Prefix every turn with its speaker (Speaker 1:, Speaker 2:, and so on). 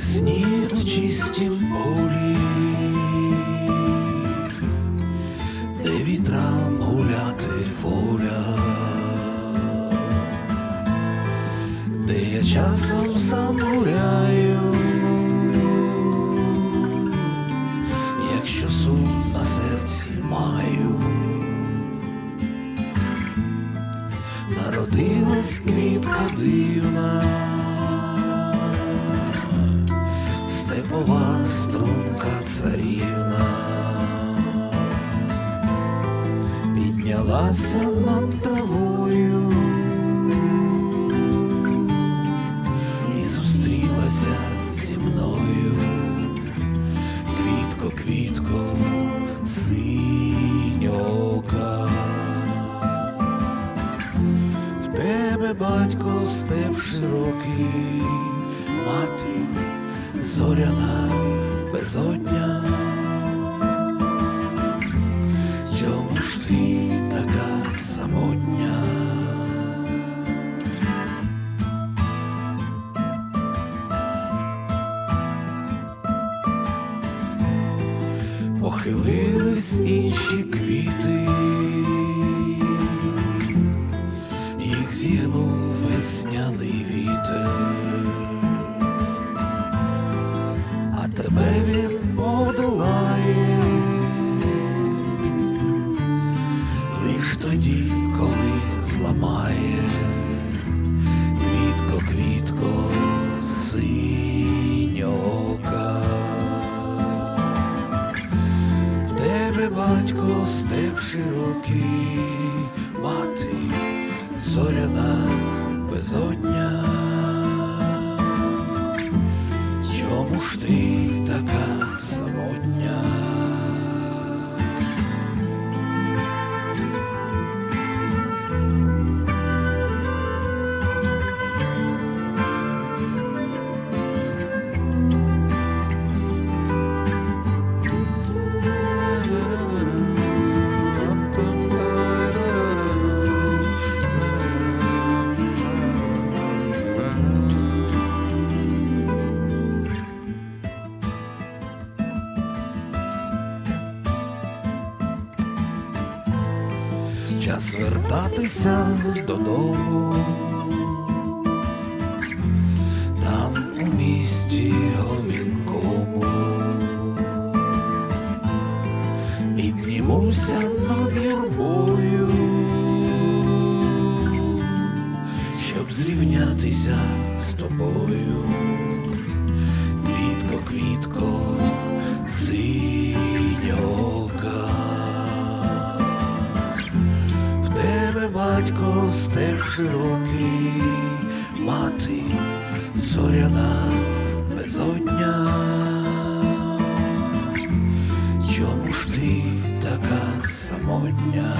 Speaker 1: Навесні у чистім полі, де вітрам гуляти воля, де я часом сам гуляю, якщо сум на серці маю. Народилась квітка дивна, степова струнка царівна, піднялася над травою і зустрілася зі мною, квітко, квітко, синьока. В тебе батько степ широкий, зоряна безодня. Чому ж ти така самотня? Похилились інші квіти, їх зігнув весняний вітер, В батько степ широкий, мати зоряна безодня. Час вертатися додому. Там у місті гомінкому піднімуся над юрбою, щоб зрівнятися з тобою. Квітко, квітко, синьока. Степ широкий, мати зоряна безодня. Чому ж ти така самотня?